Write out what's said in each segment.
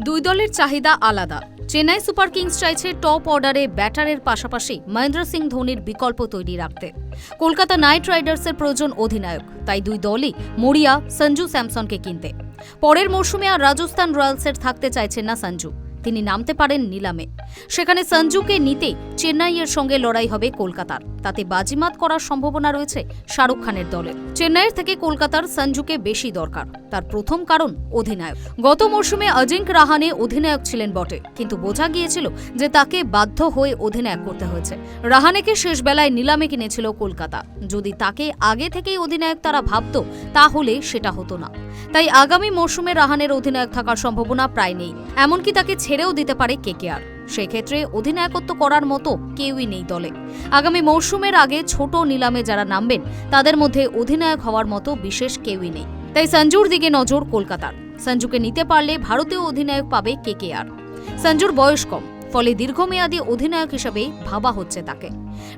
দুই দলের চাহিদা আলাদা। চেন্নাই সুপার কিংস চাইছে টপ অর্ডারে ব্যাটারের পাশাপাশি মহেন্দ্র সিং ধোনির বিকল্প তৈরি রাখতে। কলকাতা নাইট রাইডার্সের প্রয়োজন অধিনায়ক, তাই দুই দলই মরিয়া, সঞ্জু স্যামসনকে কিনতে। পরের মরশুমে আর রাজস্থান রয়্যালসের থাকতে চাইছেন না সঞ্জু। তিনি নামতে পারেন নিলামে। সেখানে সঞ্জুকে নিতে চেন্নাইয়ের সঙ্গে লড়াই হবে কলকাতার। তাতে বাজিমাত করার সম্ভাবনা রয়েছে শাহরুখ খানের দলের। চেন্নাইয়ের থেকে কলকাতার সঞ্জুকে বেশি দরকার। তার প্রথম কারণ অধিনায়ক। গত মরশুমে অজিঙ্ক রাহানে অধিনায়ক ছিলেন বটে। কিন্তু বোঝা গিয়েছিল যে তাকে বাধ্য হয়ে অধিনায়ক করতে হয়েছে। রাহানেকে শেষ বেলায় নিলামে কিনেছিল কলকাতা। যদি তাকে আগে থেকেই অধিনায়ক তারা ভাবত, তাহলে সেটা হতো না। তাই আগামী মরশুমে রাহানের অধিনায়ক থাকার সম্ভাবনা প্রায় নেই। এমনকি তাকে ছেড়েও দিতে পারে কেকেআর। সেক্ষেত্রে অধিনায়কত্ব করার মতো কেউই নেই দলে। আগামী মরশুমের আগে ছোট নিলামে যারা নামবেন, তাদের মধ্যে অধিনায়ক হওয়ার মতো বিশেষ কেউই নেই। তাই সঞ্জুর দিকে নজর কলকাতার। সঞ্জুকে নিতে পারলে ভারতীয় অধিনায়ক পাবে কেকেআর। সঞ্জুর বয়স কম, ফলে দীর্ঘমেয়াদী অধিনায়ক হিসেবে ভাবা হচ্ছে তাকে।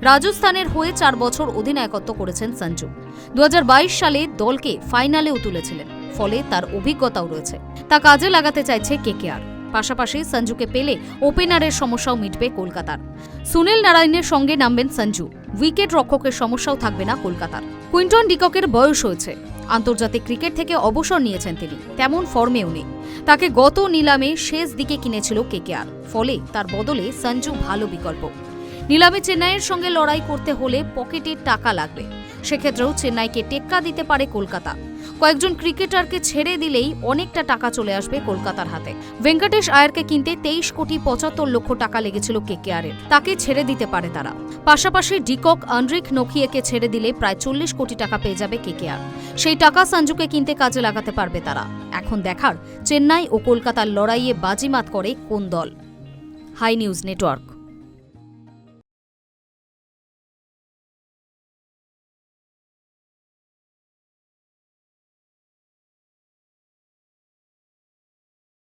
রাজস্থানের হয়ে চার বছর অধিনায়কত্ব করেছেন সঞ্জু। দু হাজার বাইশ সালে দলকে ফাইনালেও তুলেছিলেন, ফলে তার অভিজ্ঞতাও রয়েছে। তা কাজে লাগাতে চাইছে কেকেআর। পাশাপাশি সঞ্জুকে পেলে ওপেনারের সমস্যাও মিটবে কলকাতার। সুনীল নারায়ণের সঙ্গে নামবেন সঞ্জু। উইকেট রক্ষকের সমস্যাও থাকবে না কলকাতার। কুইন্টন ডিককের বয়স হয়েছে। আন্তর্জাতিক ক্রিকেট থেকে অবসর নিয়েছেন তিনি। তেমন ফর্মেও নেই। তাকে গত নিলামে শেষ দিকে কিনেছিল কেকেআর। ফলে তার বদলে সঞ্জু ভালো বিকল্প। নিলামে চেন্নাইয়ের সঙ্গে লড়াই করতে হলে পকেটে টাকা লাগবে। সেক্ষেত্রেও চেন্নাইকে টেক্কা দিতে পারে কলকাতা। কয়েকজন ক্রিকেটারকে ছেড়ে দিলেই অনেকটা টাকা চলে আসবে কলকাতার হাতে। ভেঙ্কটেশ আয়ারকে কিনতে তেইশ কোটি পঁচাত্তর লক্ষ টাকা লেগেছিল কেকেআরের। তাকে ছেড়ে দিতে পারে তারা। পাশাপাশি ডিকক আন্ড্রিক নখিয়েকে ছেড়ে দিলে প্রায় চল্লিশ কোটি টাকা পেয়ে যাবে কেকেআর। সেই টাকা সঞ্জুকে কিনতে কাজে লাগাতে পারবে তারা। এখন দেখার চেন্নাই ও কলকাতার লড়াইয়ে বাজিমাত করে কোন দল। Hi news network.